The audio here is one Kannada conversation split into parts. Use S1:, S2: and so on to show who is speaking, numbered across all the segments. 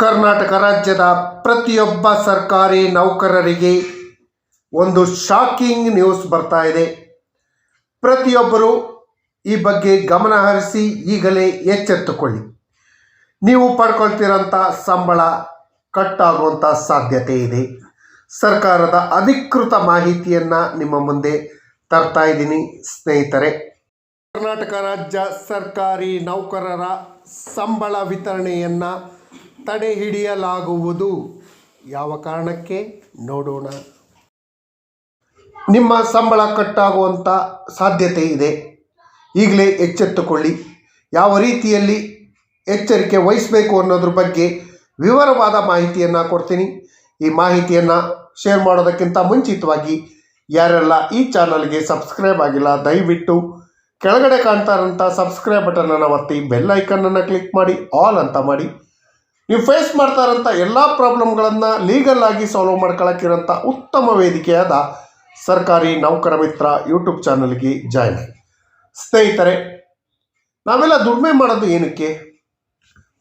S1: ಕರ್ನಾಟಕ ರಾಜ್ಯದ ಪ್ರತಿಯೊಬ್ಬ ಸರ್ಕಾರಿ ನೌಕರರಿಗೆ ಒಂದು ಶಾಕಿಂಗ್ ನ್ಯೂಸ್ ಬರ್ತಾ ಇದೆ. ಪ್ರತಿಯೊಬ್ಬರು ಈ ಬಗ್ಗೆ ಗಮನ ಹರಿಸಿ ಈಗಲೇ ಎಚ್ಚೆತ್ತುಕೊಳ್ಳಿ. ನೀವು ಪಡ್ಕೊಳ್ತಿರೋಂಥ ಸಂಬಳ ಕಟ್ಟಾಗುವಂಥ ಸಾಧ್ಯತೆ ಇದೆ. ಸರ್ಕಾರದ ಅಧಿಕೃತ ಮಾಹಿತಿಯನ್ನು ನಿಮ್ಮ ಮುಂದೆ ತರ್ತಾ ಇದ್ದೀನಿ ಸ್ನೇಹಿತರೆ. ಕರ್ನಾಟಕ ರಾಜ್ಯ ಸರ್ಕಾರಿ ನೌಕರರ ಸಂಬಳ ವಿತರಣೆಯನ್ನು ತಡೆ ಹಿಡಿಯಲಾಗುವುದು ಯಾವ ಕಾರಣಕ್ಕೆ? ನೋಡೋಣ. ನಿಮ್ಮ ಸಂಬಳ ಕಟ್ಟಾಗುವಂಥ ಸಾಧ್ಯತೆ ಇದೆ. ಈಗಲೇ ಎಚ್ಚೆತ್ತುಕೊಳ್ಳಿ. ಯಾವ ರೀತಿಯಲ್ಲಿ ಎಚ್ಚರಿಕೆ ವಹಿಸಬೇಕು ಅನ್ನೋದ್ರ ಬಗ್ಗೆ ವಿವರವಾದ ಮಾಹಿತಿಯನ್ನು ಕೊಡ್ತೀನಿ. ಈ ಮಾಹಿತಿಯನ್ನು ಶೇರ್ ಮಾಡೋದಕ್ಕಿಂತ ಮುಂಚಿತವಾಗಿ ಯಾರೆಲ್ಲ ಈ ಚಾನಲ್ಗೆ ಸಬ್ಸ್ಕ್ರೈಬ್ ಆಗಿಲ್ಲ, ದಯವಿಟ್ಟು ಕೆಳಗಡೆ ಕಾಣ್ತಾ ಇರೋಂಥ ಸಬ್ಸ್ಕ್ರೈಬ್ ಬಟನನ್ನು ಒತ್ತಿ ಐಕನನ್ನು ಕ್ಲಿಕ್ ಮಾಡಿ, ಆಲ್ ಅಂತ ಮಾಡಿ. ನೀವು ಫೇಸ್ ಮಾಡ್ತಾ ಇರೋಂಥ ಎಲ್ಲ ಪ್ರಾಬ್ಲಮ್ಗಳನ್ನು ಲೀಗಲ್ ಆಗಿ ಸಾಲ್ವ್ ಮಾಡ್ಕೊಳ್ಳೋಕ್ಕಿರೋಂಥ ಉತ್ತಮ ವೇದಿಕೆಯಾದ ಸರ್ಕಾರಿ ನೌಕರ ಮಿತ್ರ ಯೂಟ್ಯೂಬ್ ಚಾನಲ್ಗೆ ಜಾಯ್ನ್ ಆಗಿ. ಸ್ನೇಹಿತರೆ, ನಾವೆಲ್ಲ ದುಡಿಮೆ ಮಾಡೋದು ಏನಕ್ಕೆ?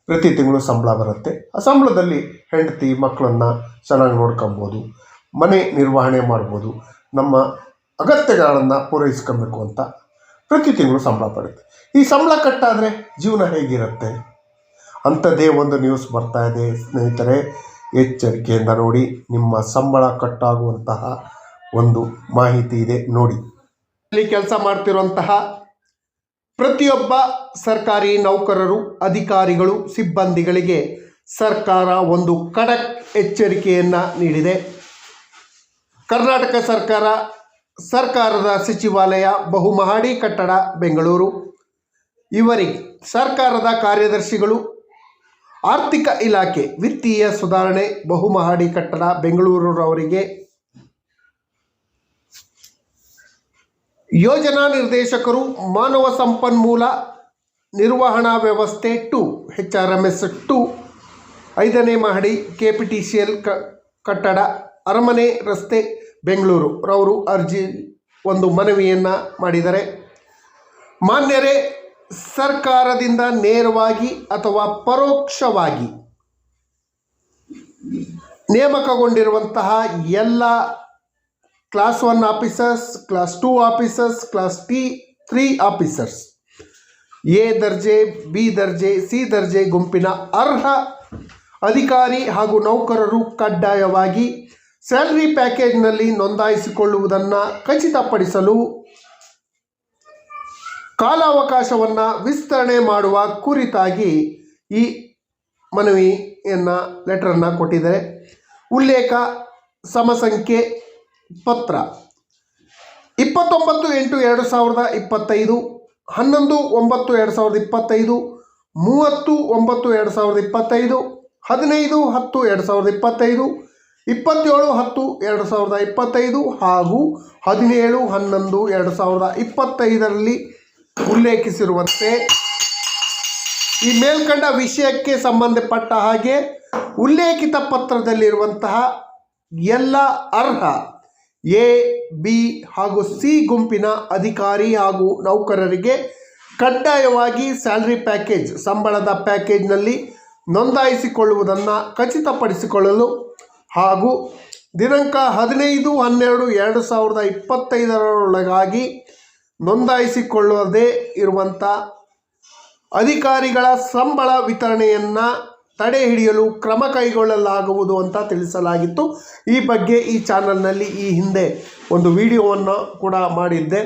S1: ಪ್ರತಿ ತಿಂಗಳು ಸಂಬಳ ಬರುತ್ತೆ. ಆ ಸಂಬಳದಲ್ಲಿ ಹೆಂಡತಿ ಮಕ್ಕಳನ್ನು ಚೆನ್ನಾಗಿ ನೋಡ್ಕೊಬೋದು, ಮನೆ ನಿರ್ವಹಣೆ ಮಾಡ್ಬೋದು, ನಮ್ಮ ಅಗತ್ಯಗಳನ್ನು ಪೂರೈಸ್ಕೊಬೇಕು ಅಂತ ಪ್ರತಿ ತಿಂಗಳು ಸಂಬಳ ಬರುತ್ತೆ ಈ ಸಂಬಳ ಕಟ್ಟಾದರೆ ಜೀವನ ಹೇಗಿರುತ್ತೆ? ಅಂಥದ್ದೇ ಒಂದು ನ್ಯೂಸ್ ಬರ್ತಾ ಇದೆ. ಸ್ನೇಹಿತರೆ, ಎಚ್ಚರಿಕೆಯಿಂದ ನೋಡಿ, ನಿಮ್ಮ ಸಂಬಳ ಕಟ್ಟಾಗುವಂತಹ ಒಂದು ಮಾಹಿತಿ ಇದೆ. ನೋಡಿ. ಇಲ್ಲಿ ಕೆಲಸ ಮಾಡ್ತಿರುವಂತಹ ಪ್ರತಿಯೊಬ್ಬ ಸರ್ಕಾರಿ ನೌಕರರು, ಅಧಿಕಾರಿಗಳು, ಸಿಬ್ಬಂದಿಗಳಿಗೆ ಸರ್ಕಾರ ಒಂದು ಖಡಕ್ ಎಚ್ಚರಿಕೆಯನ್ನು ನೀಡಿದೆ. ಕರ್ನಾಟಕ ಸರ್ಕಾರ, ಸರ್ಕಾರದ ಸಚಿವಾಲಯ, ಬಹುಮಹಡಿ ಕಟ್ಟಡ, ಬೆಂಗಳೂರು. ಇವರಿಗೆ ಸರ್ಕಾರದ ಕಾರ್ಯದರ್ಶಿಗಳು ಆರ್ಥಿಕ ಇಲಾಖೆ ವಿತ್ತೀಯ ಸುಧಾರಣೆ ಬಹುಮಹಡಿ ಕಟ್ಟಡ ಬೆಂಗಳೂರವರಿಗೆ ಯೋಜನಾ ನಿರ್ದೇಶಕರು ಮಾನವ ಸಂಪನ್ಮೂಲ ನಿರ್ವಹಣಾ ವ್ಯವಸ್ಥೆ two, H R M S two, ಐದನೇ ಮಹಡಿ K P T C L ಕಟ್ಟಡ, ಅರಮನೆ ರಸ್ತೆ, ಬೆಂಗಳೂರು. ರವರು ಅರ್ಜಿ, ಒಂದು ಮನವಿಯನ್ನು ಮಾಡಿದ್ದಾರೆ ಮಾನ್ಯರೇ ಸರ್ಕಾರದಿಂದ ನೇರವಾಗಿ ಅಥವಾ ಪರೋಕ್ಷವಾಗಿ ನೇಮಕಗೊಂಡಿರುವಂತಹ ಎಲ್ಲ class one officers class two officers class T three officers A ದರ್ಜೆ ಬಿ ದರ್ಜೆ ಸಿ ದರ್ಜೆ ಗುಂಪಿನ ಅರ್ಹ ಅಧಿಕಾರಿ ಹಾಗೂ ನೌಕರರು ಕಡ್ಡಾಯವಾಗಿ ಸ್ಯಾಲ್ರಿ ಪ್ಯಾಕೇಜ್ನಲ್ಲಿ ನೋಂದಾಯಿಸಿಕೊಳ್ಳುವುದನ್ನು ಖಚಿತಪಡಿಸಲು ಕಾಲಾವಕಾಶವನ್ನು ವಿಸ್ತರಣೆ ಮಾಡುವ ಕುರಿತಾಗಿ ಈ ಮನವಿಯನ್ನು, ಲೆಟರನ್ನು ಕೊಟ್ಟಿದ್ದಾರೆ. ಉಲ್ಲೇಖ, ಸಮಸಂಖ್ಯೆ ಪತ್ರ. ಇಪ್ಪತ್ತೊಂಬತ್ತು ಎಂಟು ಎರಡು ಸಾವಿರದ ಇಪ್ಪತ್ತೈದು, ಹನ್ನೊಂದು ಒಂಬತ್ತು ಎರಡು ಸಾವಿರದ ಇಪ್ಪತ್ತೈದು, ಮೂವತ್ತು ಒಂಬತ್ತು ಎರಡು ಸಾವಿರದ ಇಪ್ಪತ್ತೈದು, ಹದಿನೈದು ಹತ್ತು ಎರಡು ಸಾವಿರದ ಇಪ್ಪತ್ತೈದು, ಇಪ್ಪತ್ತೇಳು ಹತ್ತು ಎರಡು ಸಾವಿರದ ಇಪ್ಪತ್ತೈದು ಹಾಗೂ ಹದಿನೇಳು ಹನ್ನೊಂದು ಎರಡು ಸಾವಿರದ ಇಪ್ಪತ್ತೈದರಲ್ಲಿ ಉಲ್ಲೇಖಿಸಿರುವಂತೆ, ಈ ಮೇಲ್ಕಂಡ ವಿಷಯಕ್ಕೆ ಸಂಬಂಧಪಟ್ಟ ಹಾಗೆ ಉಲ್ಲೇಖಿತ ಪತ್ರದಲ್ಲಿರುವಂತಹ ಎಲ್ಲ ಅರ್ಹ ಎ, ಬಿ ಹಾಗೂ ಸಿ ಗುಂಪಿನ ಅಧಿಕಾರಿ ಹಾಗೂ ನೌಕರರಿಗೆ ಕಡ್ಡಾಯವಾಗಿ ಸ್ಯಾಲ್ರಿ ಪ್ಯಾಕೇಜ್, ಸಂಬಳದ ಪ್ಯಾಕೇಜ್ನಲ್ಲಿ ನೋಂದಾಯಿಸಿಕೊಳ್ಳುವುದನ್ನು ಖಚಿತಪಡಿಸಿಕೊಳ್ಳಲು ಹಾಗೂ ದಿನಾಂಕ ಹದಿನೈದು ಹನ್ನೆರಡು ಎರಡು ಸಾವಿರದ ಇಪ್ಪತ್ತೈದರೊಳಗಾಗಿ ನೋಂದಾಯಿಸಿಕೊಳ್ಳದೇ ಇರುವಂಥ ಅಧಿಕಾರಿಗಳ ಸಂಬಳ ವಿತರಣೆಯನ್ನು ತಡೆ ಹಿಡಿಯಲು ಕ್ರಮ ಕೈಗೊಳ್ಳಲಾಗುವುದು ಅಂತ ತಿಳಿಸಲಾಗಿತ್ತು. ಈ ಬಗ್ಗೆ ಈ ಚಾನಲ್ನಲ್ಲಿ ಈ ಹಿಂದೆ ಒಂದು ವಿಡಿಯೋವನ್ನು ಕೂಡ ಮಾಡಿದ್ದೆ.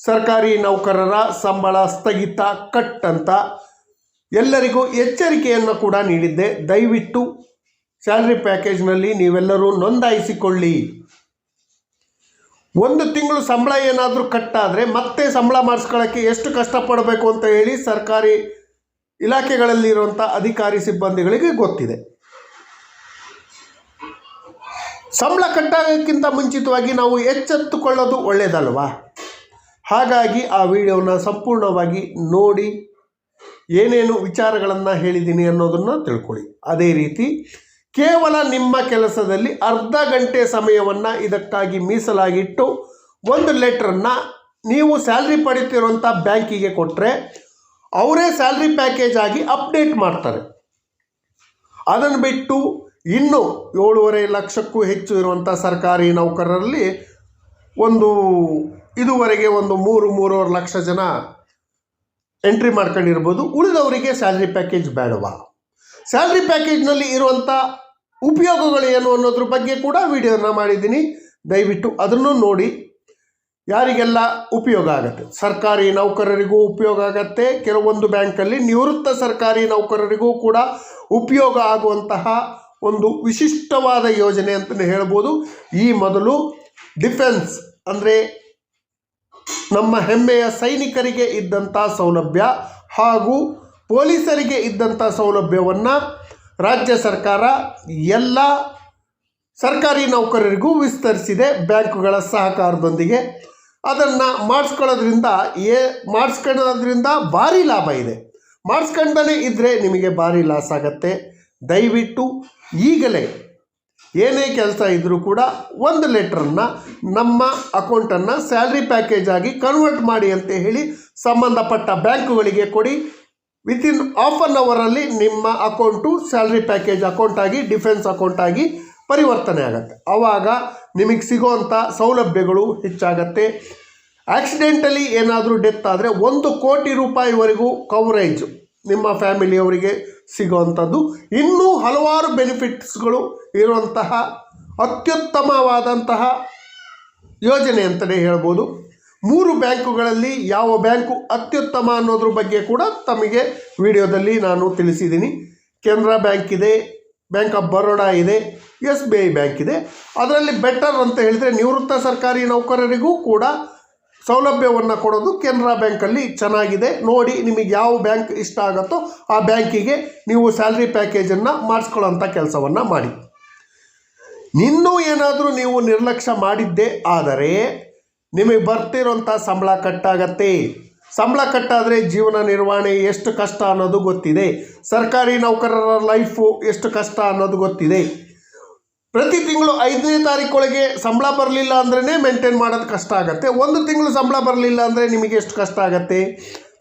S1: ಸರ್ಕಾರಿ ನೌಕರರ ಸಂಬಳ ಸ್ಥಗಿತ ಕಟ್ ಅಂತ ಎಲ್ಲರಿಗೂ ಎಚ್ಚರಿಕೆಯನ್ನು ಕೂಡ ನೀಡಿದ್ದೆ. ದಯವಿಟ್ಟು ಸ್ಯಾಲ್ರಿ ಪ್ಯಾಕೇಜ್ನಲ್ಲಿ ನೀವೆಲ್ಲರೂ ನೋಂದಾಯಿಸಿಕೊಳ್ಳಿ. ಒಂದು ತಿಂಗಳು ಸಂಬಳ ಏನಾದರೂ ಕಟ್ಟಾದರೆ ಮತ್ತೆ ಸಂಬಳ ಮಾಡಿಸ್ಕೊಳ್ಳೋಕ್ಕೆ ಎಷ್ಟು ಕಷ್ಟಪಡಬೇಕು ಅಂತ ಹೇಳಿ ಸರ್ಕಾರಿ ಇಲಾಖೆಗಳಲ್ಲಿರುವಂಥ ಅಧಿಕಾರಿ ಸಿಬ್ಬಂದಿಗಳಿಗೆ ಗೊತ್ತಿದೆ. ಸಂಬಳ ಕಟ್ಟಾಗೋಕ್ಕಿಂತ ಮುಂಚಿತವಾಗಿ ನಾವು ಎಚ್ಚೆತ್ತುಕೊಳ್ಳೋದು ಒಳ್ಳೆಯದಲ್ವಾ ಹಾಗಾಗಿ ಆ ವಿಡಿಯೋನ ಸಂಪೂರ್ಣವಾಗಿ ನೋಡಿ, ಏನೇನು ವಿಚಾರಗಳನ್ನು ಹೇಳಿದ್ದೀನಿ ಅನ್ನೋದನ್ನು ತಿಳ್ಕೊಳ್ಳಿ. ಅದೇ ರೀತಿ ಕೇವಲ ನಿಮ್ಮ ಕೆಲಸದಲ್ಲಿ ಅರ್ಧ ಗಂಟೆ ಸಮಯವನ್ನು ಇದಕ್ಕಾಗಿ ಮೀಸಲಾಗಿಟ್ಟು ಒಂದು ಲೆಟ್ರನ್ನು ನೀವು ಸ್ಯಾಲ್ರಿ ಪಡಿತಿರುವಂಥ ಬ್ಯಾಂಕಿಗೆ ಕೊಟ್ಟರೆ ಅವರೇ ಸ್ಯಾಲ್ರಿ ಪ್ಯಾಕೇಜ್ ಆಗಿ ಅಪ್ಡೇಟ್ ಮಾಡ್ತಾರೆ. ಅದನ್ನು ಬಿಟ್ಟು ಇನ್ನೂ ಏಳೂವರೆ ಲಕ್ಷಕ್ಕೂ ಹೆಚ್ಚು ಇರುವಂಥ ಸರ್ಕಾರಿ ನೌಕರರಲ್ಲಿ ಒಂದು ಇದುವರೆಗೆ ಒಂದು ಮೂರು, ಮೂರುವರೆ ಲಕ್ಷ ಜನ ಎಂಟ್ರಿ ಮಾಡ್ಕೊಂಡಿರ್ಬೋದು. ಉಳಿದವರಿಗೆ ಸ್ಯಾಲ್ರಿ ಪ್ಯಾಕೇಜ್ ಬೇಡವಾ? ಸ್ಯಾಲ್ರಿ ಪ್ಯಾಕೇಜ್ನಲ್ಲಿ ಇರುವಂಥ ಉಪಯೋಗಗಳು ಏನು ಅನ್ನೋದ್ರ ಬಗ್ಗೆ ಕೂಡ ವಿಡಿಯೋನ ಮಾಡಿದ್ದೀನಿ. ದಯವಿಟ್ಟು ಅದನ್ನು ನೋಡಿ. ಯಾರಿಗೆಲ್ಲ ಉಪಯೋಗ ಆಗುತ್ತೆ? ಸರ್ಕಾರಿ ನೌಕರರಿಗೂ ಉಪಯೋಗ ಆಗತ್ತೆ. ಕೆಲವೊಂದು ಬ್ಯಾಂಕಲ್ಲಿ ನಿವೃತ್ತ ಸರ್ಕಾರಿ ನೌಕರರಿಗೂ ಕೂಡ ಉಪಯೋಗ ಆಗುವಂತಹ ಒಂದು ವಿಶಿಷ್ಟವಾದ ಯೋಜನೆ ಅಂತಲೇ ಹೇಳ್ಬೋದು. ಈ ಮೊದಲು ಡಿಫೆನ್ಸ್ ಅಂದರೆ ನಮ್ಮ ಹೆಮ್ಮೆಯ ಸೈನಿಕರಿಗೆ ಇದ್ದಂಥ ಸೌಲಭ್ಯ ಹಾಗೂ ಪೊಲೀಸರಿಗೆ ಇದ್ದಂಥ ಸೌಲಭ್ಯವನ್ನು ರಾಜ್ಯ ಸರ್ಕಾರ ಎಲ್ಲ ಸರ್ಕಾರಿ ನೌಕರರಿಗೂ ವಿಸ್ತರಿಸಿದೆ ಬ್ಯಾಂಕುಗಳ ಸಹಕಾರದೊಂದಿಗೆ. ಅದನ್ನು ಮಾಡಿಸ್ಕೊಳ್ಳೋದ್ರಿಂದ ಏ ಮಾಡಿಸ್ಕೊಳ್ಳೋದ್ರಿಂದ ಭಾರಿ ಲಾಭ ಇದೆ. ಮಾಡಿಸ್ಕೊಂಡೇ ಇದ್ದರೆ ನಿಮಗೆ ಭಾರಿ ಲಾಸ್ ಆಗತ್ತೆ. ದಯವಿಟ್ಟು ಈಗಲೇ ಏನೇ ಕೆಲಸ ಇದ್ದರೂ ಕೂಡ ಒಂದು ಲೆಟ್ರನ್ನು ನಮ್ಮ ಅಕೌಂಟನ್ನು ಸ್ಯಾಲ್ರಿ ಪ್ಯಾಕೇಜ್ ಆಗಿ ಕನ್ವರ್ಟ್ ಮಾಡಿ ಅಂತ ಹೇಳಿ ಸಂಬಂಧಪಟ್ಟ ಬ್ಯಾಂಕುಗಳಿಗೆ ಕೊಡಿ. ವಿತಿನ್ ಆಫ್ ಅನ್ ಅವರಲ್ಲಿ ನಿಮ್ಮ ಅಕೌಂಟು ಸ್ಯಾಲ್ರಿ ಪ್ಯಾಕೇಜ್ ಅಕೌಂಟ್ ಆಗಿ ಡಿಫೆನ್ಸ್ ಅಕೌಂಟ್ ಆಗಿ ಪರಿವರ್ತನೆ ಆಗುತ್ತೆ. ಆವಾಗ ನಿಮಗೆ ಸಿಗೋವಂಥ ಸೌಲಭ್ಯಗಳು ಹೆಚ್ಚಾಗತ್ತೆ. ಆಕ್ಸಿಡೆಂಟಲಿ ಏನಾದರೂ ಡೆತ್ ಆದರೆ ಒಂದು ಕೋಟಿ ರೂಪಾಯಿವರೆಗೂ ಕವರೇಜ್ ನಿಮ್ಮ ಫ್ಯಾಮಿಲಿಯವರಿಗೆ ಸಿಗೋವಂಥದ್ದು ಇನ್ನೂ ಹಲವಾರು ಬೆನಿಫಿಟ್ಸ್ಗಳು ಇರುವಂತಹ ಅತ್ಯುತ್ತಮವಾದಂತಹ ಯೋಜನೆ ಅಂತಲೇ ಹೇಳ್ಬೋದು. ಮೂರು ಬ್ಯಾಂಕುಗಳಲ್ಲಿ ಯಾವ ಬ್ಯಾಂಕು ಅತ್ಯುತ್ತಮ ಅನ್ನೋದ್ರ ಬಗ್ಗೆ ಕೂಡ ತಮಗೆ ವಿಡಿಯೋದಲ್ಲಿ ನಾನು ತಿಳಿಸಿದ್ದೀನಿ. ಕೆನರಾ ಬ್ಯಾಂಕ್ ಇದೆ, ಬ್ಯಾಂಕ್ ಆಫ್ ಬರೋಡಾ ಇದೆ, ಎಸ್ ಬಿ ಐ ಬ್ಯಾಂಕ್ ಇದೆ. ಅದರಲ್ಲಿ ಬೆಟರ್ ಅಂತ ಹೇಳಿದರೆ ನಿವೃತ್ತ ಸರ್ಕಾರಿ ನೌಕರರಿಗೂ ಕೂಡ ಸೌಲಭ್ಯವನ್ನು ಕೊಡೋದು ಕೆನರಾ ಬ್ಯಾಂಕಲ್ಲಿ ಚೆನ್ನಾಗಿದೆ. ನೋಡಿ ನಿಮಗೆ ಯಾವ ಬ್ಯಾಂಕ್ ಇಷ್ಟ ಆಗುತ್ತೋ ಆ ಬ್ಯಾಂಕಿಗೆ ನೀವು ಸ್ಯಾಲ್ರಿ ಪ್ಯಾಕೇಜನ್ನು ಮಾಡಿಸ್ಕೊಳ್ಳೋಂಥ ಕೆಲಸವನ್ನು ಮಾಡಿ. ಇನ್ನೂ ಏನಾದರೂ ನೀವು ನಿರ್ಲಕ್ಷ್ಯ ಮಾಡಿದ್ದೇ ಆದರೆ ನಿಮಗೆ ಬರ್ತಿರೋಂಥ ಸಂಬಳ ಕಟ್ಟಾಗತ್ತೆ. ಸಂಬಳ ಕಟ್ಟಾದರೆ ಜೀವನ ನಿರ್ವಹಣೆ ಎಷ್ಟು ಕಷ್ಟ ಅನ್ನೋದು ಗೊತ್ತಿದೆ. ಸರ್ಕಾರಿ ನೌಕರರ ಲೈಫು ಎಷ್ಟು ಕಷ್ಟ ಅನ್ನೋದು ಗೊತ್ತಿದೆ. ಪ್ರತಿ ತಿಂಗಳು ಐದನೇ ತಾರೀಕೊಳಗೆ ಸಂಬಳ ಬರಲಿಲ್ಲ ಅಂದ್ರೇ ಮೇಂಟೈನ್ ಮಾಡೋದು ಕಷ್ಟ ಆಗುತ್ತೆ. ಒಂದು ತಿಂಗಳು ಸಂಬಳ ಬರಲಿಲ್ಲ ಅಂದರೆ ನಿಮಗೆ ಎಷ್ಟು ಕಷ್ಟ ಆಗುತ್ತೆ?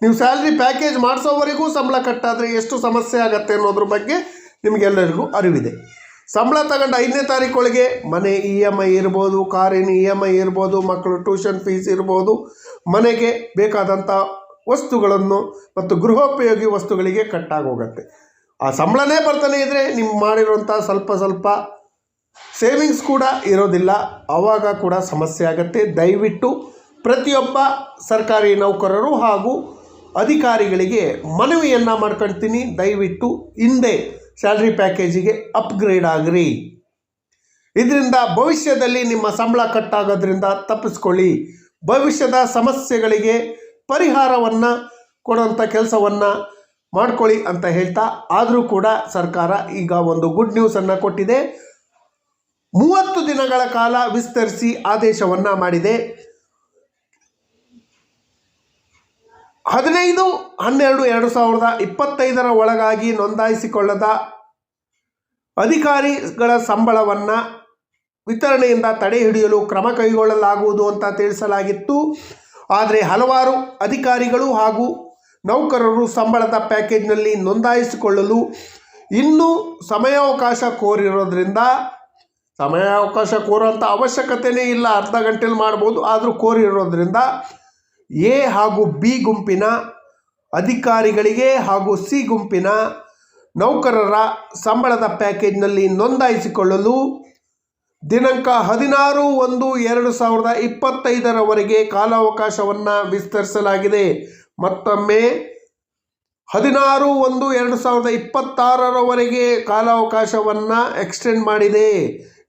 S1: ನೀವು ಸ್ಯಾಲ್ರಿ ಪ್ಯಾಕೇಜ್ ಮಾಡಿಸೋವರೆಗೂ ಸಂಬಳ ಕಟ್ಟಾದರೆ ಎಷ್ಟು ಸಮಸ್ಯೆ ಆಗುತ್ತೆ ಅನ್ನೋದ್ರ ಬಗ್ಗೆ ನಿಮಗೆಲ್ಲರಿಗೂ ಅರಿವಿದೆ. ಸಂಬಳ ತಗೊಂಡು ಐದನೇ ತಾರೀಕೊಳಗೆ ಮನೆ ಇ ಎಂ ಐ ಇರ್ಬೋದು ಕಾರಿನ ಇ ಎಂ ಐ ಇರ್ಬೋದು, ಮಕ್ಕಳು ಟ್ಯೂಷನ್ ಫೀಸ್ ಇರ್ಬೋದು, ಮನೆಗೆ ಬೇಕಾದಂಥ ವಸ್ತುಗಳನ್ನು ಮತ್ತು ಗೃಹೋಪಯೋಗಿ ವಸ್ತುಗಳಿಗೆ ಕಟ್ಟಾಗೋಗುತ್ತೆ ಆ ಸಂಬಳನೇ ಬರ್ತಾನೆ ಇದ್ದರೆ ನಿಮ್ಮ ಮಾಡಿರುವಂಥ ಸ್ವಲ್ಪ ಸ್ವಲ್ಪ ಸೇವಿಂಗ್ಸ್ ಕೂಡ ಇರೋದಿಲ್ಲ. ಆವಾಗ ಕೂಡ ಸಮಸ್ಯೆ ಆಗುತ್ತೆ. ದಯವಿಟ್ಟು ಪ್ರತಿಯೊಬ್ಬ ಸರ್ಕಾರಿ ನೌಕರರು ಹಾಗೂ ಅಧಿಕಾರಿಗಳಿಗೆ ಮನವಿಯನ್ನು ಮಾಡ್ಕೊಳ್ತೀನಿ ದಯವಿಟ್ಟು ಹಿಂದೆ ಸ್ಯಾಲ್ರಿ ಪ್ಯಾಕೇಜಿಗೆ ಅಪ್ಗ್ರೇಡ್ ಆಗ್ರಿ. ಇದರಿಂದ ಭವಿಷ್ಯದಲ್ಲಿ ನಿಮ್ಮ ಸಂಬಳ ಕಟ್ಟಾಗೋದ್ರಿಂದ ತಪ್ಪಿಸ್ಕೊಳ್ಳಿ. ಭವಿಷ್ಯದ ಸಮಸ್ಯೆಗಳಿಗೆ ಪರಿಹಾರವನ್ನು ಕೊಡುವಂಥ ಕೆಲಸವನ್ನು ಮಾಡ್ಕೊಳ್ಳಿ ಅಂತ ಹೇಳ್ತಾ, ಆದರೂ ಕೂಡ ಸರ್ಕಾರ ಈಗ ಒಂದು ಗುಡ್ ನ್ಯೂಸನ್ನು ಕೊಟ್ಟಿದೆ. ಮೂವತ್ತು ದಿನಗಳ ಕಾಲ ವಿಸ್ತರಿಸಿ ಆದೇಶವನ್ನು ಮಾಡಿದೆ. ಹದಿನೈದು, ಹನ್ನೆರಡು, ಎರಡು ಸಾವಿರದ ಇಪ್ಪತ್ತೈದರ ಒಳಗಾಗಿ ನೋಂದಾಯಿಸಿಕೊಳ್ಳದ ಅಧಿಕಾರಿಗಳ ಸಂಬಳವನ್ನು ವಿತರಣೆಯಿಂದ ತಡೆ ಹಿಡಿಯಲು ಕ್ರಮ ಕೈಗೊಳ್ಳಲಾಗುವುದು ಅಂತ ತಿಳಿಸಲಾಗಿತ್ತು. ಆದರೆ ಹಲವಾರು ಅಧಿಕಾರಿಗಳು ಹಾಗೂ ನೌಕರರು ಸಂಬಳದ ಪ್ಯಾಕೇಜ್ನಲ್ಲಿ ನೋಂದಾಯಿಸಿಕೊಳ್ಳಲು ಇನ್ನೂ ಸಮಯಾವಕಾಶ ಕೋರಿರೋದ್ರಿಂದ, ಸಮಯಾವಕಾಶ ಕೋರುವಂಥ ಅವಶ್ಯಕತೆಯೇ ಇಲ್ಲ. ಅರ್ಧ ಗಂಟೆಲಿ ಮಾಡ್ಬೋದು, ಆದರೂ ಕೋರಿರೋದ್ರಿಂದ ಎ ಹಾಗೂ ಬಿ ಗುಂಪಿನ ಅಧಿಕಾರಿಗಳಿಗೆ ಹಾಗೂ ಸಿ ಗುಂಪಿನ ನೌಕರರ ಸಂಬಳದ ಪ್ಯಾಕೇಜ್ನಲ್ಲಿ ನೋಂದಾಯಿಸಿಕೊಳ್ಳಲು ದಿನಾಂಕ ಹದಿನಾರು ಒಂದು ಎರಡು ಸಾವಿರದ ಇಪ್ಪತ್ತೈದರವರೆಗೆ ಕಾಲಾವಕಾಶವನ್ನು ವಿಸ್ತರಿಸಲಾಗಿದೆ. ಮತ್ತೊಮ್ಮೆ ಹದಿನಾರು ಒಂದು ಎರಡು ಸಾವಿರದ ಇಪ್ಪತ್ತಾರರವರೆಗೆ ಕಾಲಾವಕಾಶವನ್ನು ಎಕ್ಸ್ಟೆಂಡ್ ಮಾಡಿದೆ.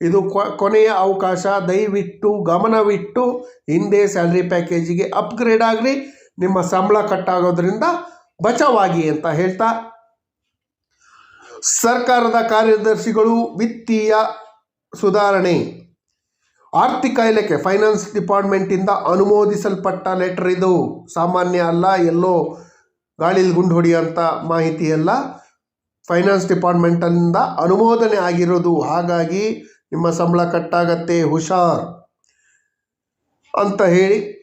S1: ಇದು ಕೊನೆಯ ಅವಕಾಶ. ದಯವಿಟ್ಟು ಗಮನವಿಟ್ಟು ಹಿಂದೆ ಸ್ಯಾಲ್ರಿ ಪ್ಯಾಕೇಜಿಗೆ ಅಪ್ಗ್ರೇಡ್ ಆಗಲಿ. ನಿಮ್ಮ ಸಂಬಳ ಕಟ್ಟಾಗೋದ್ರಿಂದ ಬಚಾವಾಗಿ ಅಂತ ಹೇಳ್ತಾ. ಸರ್ಕಾರದ ಕಾರ್ಯದರ್ಶಿಗಳು ವಿತ್ತೀಯ ಸುಧಾರಣೆ. ಆರ್ಥಿಕ ಇಲಾಖೆ, ಫೈನಾನ್ಸ್ ಡಿಪಾರ್ಟ್ಮೆಂಟಿಂದ ಅನುಮೋದಿಸಲ್ಪಟ್ಟ ಲೆಟರ್ ಇದು. ಸಾಮಾನ್ಯ ಅಲ್ಲ, ಎಲ್ಲೋ ಗಾಳಿಲಿ ಗುಂಡು ಹೊಡೆಯುವಂಥ ಮಾಹಿತಿ ಅಲ್ಲ. ಫೈನಾನ್ಸ್ ಡಿಪಾರ್ಟ್ಮೆಂಟಿಂದ ಅನುಮೋದನೆ ಆಗಿರೋದು. ಹಾಗಾಗಿ ನಿಮ್ಮ ಸಂಬಳ ಕಟ್ಟಾಗತ್ತೆ, ಹುಷಾರ್. ಅಂತ ಹೇಳಿ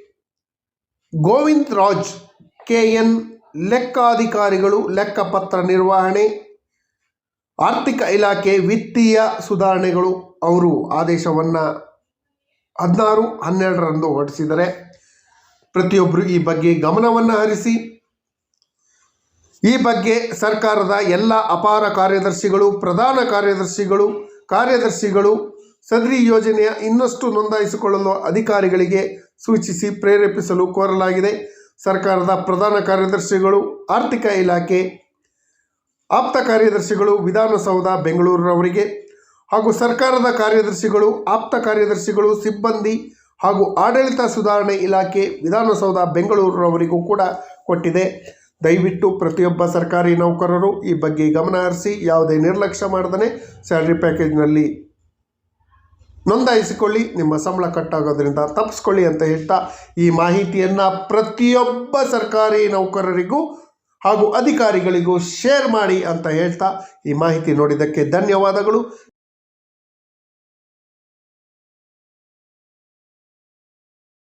S1: ಗೋವಿಂದ್ ರಾಜ್ ಕೆ ಎನ್ ಲೆಕ್ಕಾಧಿಕಾರಿಗಳು ಲೆಕ್ಕಪತ್ರ ನಿರ್ವಹಣೆ, ಆರ್ಥಿಕ ಇಲಾಖೆ ವಿತ್ತೀಯ ಸುಧಾರಣೆಗಳು ಅವರು ಆದೇಶವನ್ನು ಹದಿನಾರು, ಹನ್ನೆರಡರಂದು ಹೊರಡಿಸಿದರೆ ಪ್ರತಿಯೊಬ್ಬರು ಈ ಬಗ್ಗೆ ಗಮನವನ್ನು ಹರಿಸಿ. ಈ ಬಗ್ಗೆ ಸರ್ಕಾರದ ಎಲ್ಲ ಅಪಾರ ಕಾರ್ಯದರ್ಶಿಗಳು, ಪ್ರಧಾನ ಕಾರ್ಯದರ್ಶಿಗಳು ಕಾರ್ಯದರ್ಶಿಗಳು ಸದ್ರಿ ಯೋಜನೆಯ ಇನ್ನಷ್ಟು ನೋಂದಾಯಿಸಿಕೊಳ್ಳಲು ಅಧಿಕಾರಿಗಳಿಗೆ ಸೂಚಿಸಿ ಪ್ರೇರೇಪಿಸಲು ಕೋರಲಾಗಿದೆ. ಸರ್ಕಾರದ ಪ್ರಧಾನ ಕಾರ್ಯದರ್ಶಿಗಳು, ಆರ್ಥಿಕ ಇಲಾಖೆ, ಆಪ್ತ ಕಾರ್ಯದರ್ಶಿಗಳು, ವಿಧಾನಸೌಧ ಬೆಂಗಳೂರಿನವರಿಗೆ ಹಾಗೂ ಸರ್ಕಾರದ ಕಾರ್ಯದರ್ಶಿಗಳು, ಆಪ್ತ ಕಾರ್ಯದರ್ಶಿಗಳು, ಸಿಬ್ಬಂದಿ ಹಾಗೂ ಆಡಳಿತ ಸುಧಾರಣೆ ಇಲಾಖೆ, ವಿಧಾನಸೌಧ ಬೆಂಗಳೂರಿನವರಿಗೂ ಕೂಡ ಕೊಟ್ಟಿದೆ. ದಯವಿಟ್ಟು ಪ್ರತಿಯೊಬ್ಬ ಸರ್ಕಾರಿ ನೌಕರರು ಈ ಬಗ್ಗೆ ಗಮನ ಹರಿಸಿ, ಯಾವುದೇ ನಿರ್ಲಕ್ಷ್ಯ ಮಾಡದೇ ಸ್ಯಾಲ್ರಿ ಪ್ಯಾಕೇಜ್ನಲ್ಲಿ ನೋಂದಾಯಿಸಿಕೊಳ್ಳಿ. ನಿಮ್ಮ ಸಂಬಳ ಕಟ್ಟಾಗೋದ್ರಿಂದ ತಪ್ಪಿಸ್ಕೊಳ್ಳಿ ಅಂತ ಹೇಳ್ತಾ ಈ ಮಾಹಿತಿಯನ್ನು ಪ್ರತಿಯೊಬ್ಬ ಸರ್ಕಾರಿ ನೌಕರರಿಗೂ ಹಾಗೂ ಅಧಿಕಾರಿಗಳಿಗೂ ಶೇರ್ ಮಾಡಿ ಅಂತ ಹೇಳ್ತಾ ಈ ಮಾಹಿತಿ ನೋಡಿದ್ದಕ್ಕೆ ಧನ್ಯವಾದಗಳು.